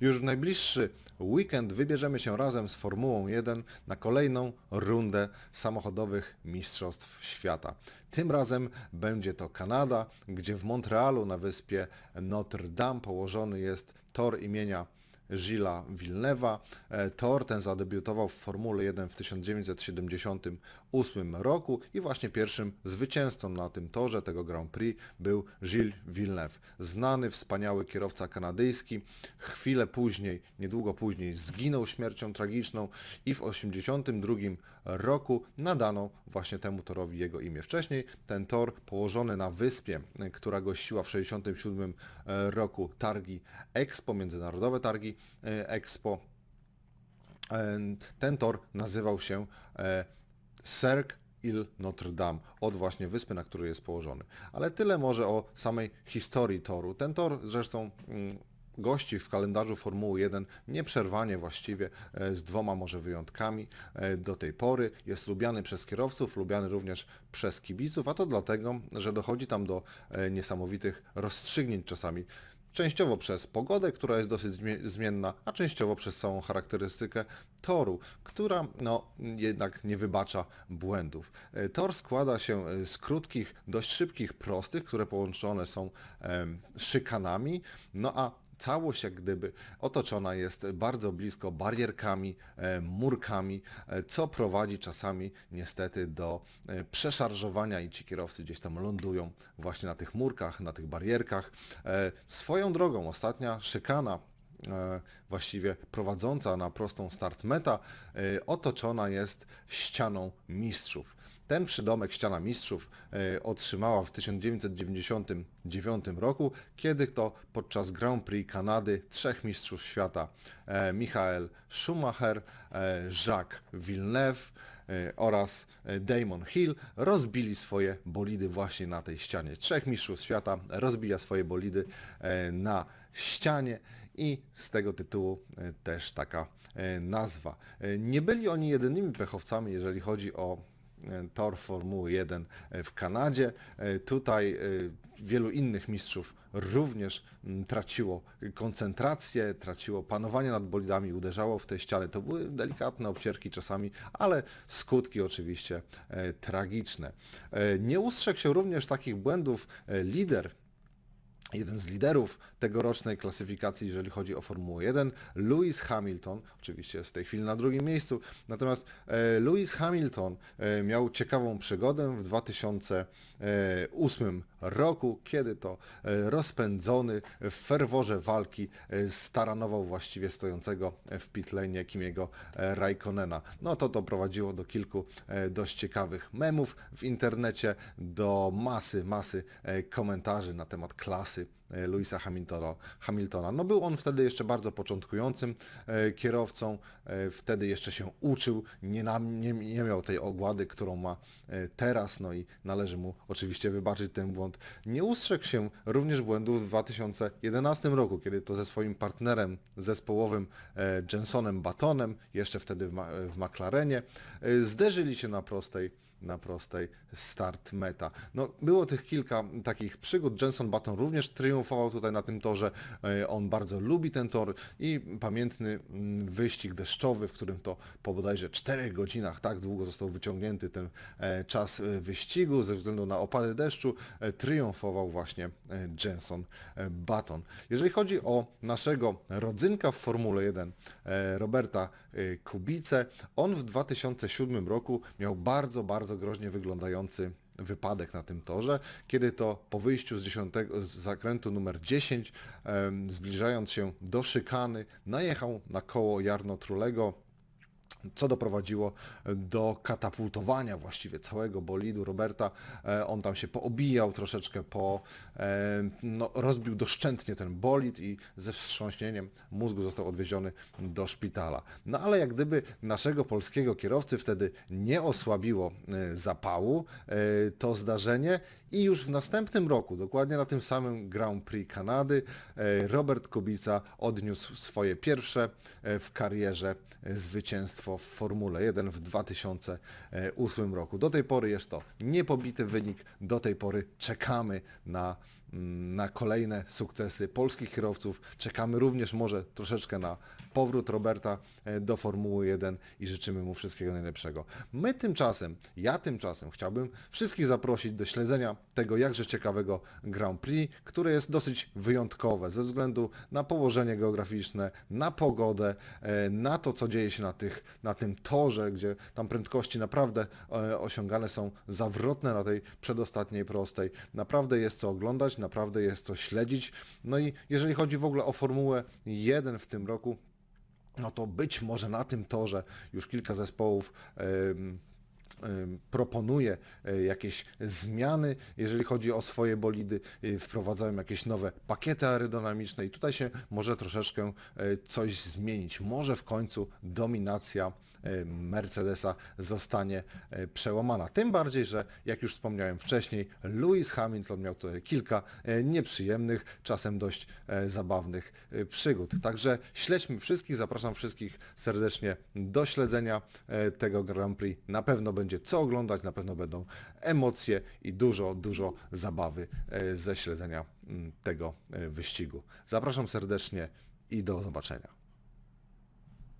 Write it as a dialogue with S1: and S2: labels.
S1: Już w najbliższy weekend wybierzemy się razem z Formułą 1 na kolejną rundę samochodowych Mistrzostw Świata. Tym razem będzie to Kanada, gdzie w Montrealu na wyspie Notre Dame położony jest tor imienia Gilles Villeneuve'a. E, Tor ten zadebiutował w Formule 1 w 1978 roku i właśnie pierwszym zwycięzcą na tym torze tego Grand Prix był Gilles Villeneuve. Znany, wspaniały kierowca kanadyjski. Chwilę później, niedługo później zginął śmiercią tragiczną i w 1982 roku nadano właśnie temu torowi jego imię. Wcześniej ten tor położony na wyspie, e, która gościła w 1967 roku targi Expo, międzynarodowe targi e, Expo, E, ten tor nazywał się e, Cercle Ile Notre Dame, od właśnie wyspy, na której jest położony. Ale tyle może o samej historii toru. Ten tor zresztą mm, gości w kalendarzu Formuły 1 nieprzerwanie właściwie, e, z dwoma może wyjątkami e, do tej pory. Jest lubiany przez kierowców, lubiany również przez kibiców, a to dlatego, że dochodzi tam do e, niesamowitych rozstrzygnięć czasami. Częściowo przez pogodę, która jest dosyć zmie- zmienna, a częściowo przez całą charakterystykę toru, która no, jednak nie wybacza błędów. E, Tor składa się e, z krótkich, dość szybkich, prostych, które połączone są szykanami, no a całość jak gdyby otoczona jest bardzo blisko barierkami, e, murkami, e, co prowadzi czasami niestety do e, przeszarżowania i ci kierowcy gdzieś tam lądują właśnie na tych murkach, na tych barierkach. Swoją drogą ostatnia szykana właściwie prowadząca na prostą start meta, otoczona jest ścianą mistrzów. Ten przydomek ściana mistrzów e, otrzymała w 1999 roku, kiedy to podczas Grand Prix Kanady trzech mistrzów świata e, Michael Schumacher, e, Jacques Villeneuve oraz Damon Hill rozbili swoje bolidy właśnie na tej ścianie. Trzech mistrzów świata rozbija swoje bolidy na ścianie i z tego tytułu też taka nazwa. Nie byli oni jedynymi pechowcami, jeżeli chodzi o tor Formuły 1 w Kanadzie. E, Tutaj e, wielu innych mistrzów również mm, traciło koncentrację, traciło panowanie nad bolidami, uderzało w te ściany. To były delikatne obcierki czasami, ale skutki oczywiście e, tragiczne. E, Nie ustrzegł się również takich błędów e, lider jeden z liderów tegorocznej klasyfikacji, jeżeli chodzi o Formułę 1, Lewis Hamilton, oczywiście jest w tej chwili na drugim miejscu, natomiast e, Lewis Hamilton e, miał ciekawą przygodę w 2008 roku, kiedy to e, rozpędzony w ferworze walki staranował właściwie stojącego w pitlane Kimiego Raikkonena. No to doprowadziło do kilku dość ciekawych memów w internecie, do masy, masy komentarzy na temat klasy e, Louisa Hamiltona. Hamiltona. No był on wtedy jeszcze bardzo początkującym e, kierowcą, e, wtedy jeszcze się uczył, nie, nam, nie, nie miał tej ogłady, którą ma teraz, no i należy mu oczywiście wybaczyć ten błąd. Nie ustrzegł się również błędów w 2011 roku, kiedy to ze swoim partnerem zespołowym Jensonem Batonem, jeszcze wtedy w, w McLarenie, zderzyli się na prostej na prostej start meta. No, było tych kilka takich przygód. Jenson Button również triumfował tutaj na tym torze. E, On bardzo lubi ten tor i pamiętny mm, wyścig deszczowy, w którym to po bodajże 4 godzinach tak długo został wyciągnięty ten e, czas e, wyścigu ze względu na opady deszczu, triumfował właśnie Jenson Button. Jeżeli chodzi o naszego rodzynka w Formule 1, e, Roberta Kubice, on w 2007 roku miał bardzo, bardzo groźnie wyglądający wypadek na tym torze, kiedy to po wyjściu z, 10, z zakrętu numer 10, em, zbliżając się do szykany, najechał na koło Jarno Trulego, co doprowadziło do katapultowania właściwie całego bolidu Roberta. E, On tam się poobijał troszeczkę, po, e, no, rozbił doszczętnie ten bolid i ze wstrząśnieniem mózgu został odwieziony do szpitala. No ale jak gdyby naszego polskiego kierowcy wtedy nie osłabiło e, zapału e, to zdarzenie i już w następnym roku, dokładnie na tym samym Grand Prix Kanady, e, Robert Kubica odniósł swoje pierwsze e, w karierze e, zwycięstwo w Formule 1 w 2008 roku. Do tej pory jest to niepobity wynik, do tej pory czekamy na na kolejne sukcesy polskich kierowców. Czekamy również może troszeczkę na powrót Roberta e, do Formuły 1 i życzymy mu wszystkiego najlepszego. My tymczasem, ja tymczasem chciałbym wszystkich zaprosić do śledzenia tego jakże ciekawego Grand Prix, które jest dosyć wyjątkowe ze względu na położenie geograficzne, na pogodę, e, na to, co dzieje się na, tych, na tym torze, gdzie tam prędkości naprawdę e, osiągane są zawrotne na tej przedostatniej prostej. Naprawdę jest co oglądać, naprawdę jest co śledzić. No i jeżeli chodzi w ogóle o Formułę 1 w tym roku, no to być może na tym torze już kilka zespołów proponuje e, jakieś zmiany, jeżeli chodzi o swoje bolidy, e, wprowadzają jakieś nowe pakiety aerodynamiczne i tutaj się może troszeczkę e, coś zmienić. Może w końcu dominacja Mercedesa zostanie e, przełamana. Tym bardziej, że jak już wspomniałem wcześniej, Lewis Hamilton miał tutaj kilka e, nieprzyjemnych, czasem dość e, zabawnych e, przygód. Także śledźmy wszystkich, zapraszam wszystkich serdecznie do śledzenia e, tego Grand Prix. Na pewno będzie co oglądać, na pewno będą emocje i dużo, dużo zabawy e, ze śledzenia tego e, wyścigu. Zapraszam serdecznie i do zobaczenia.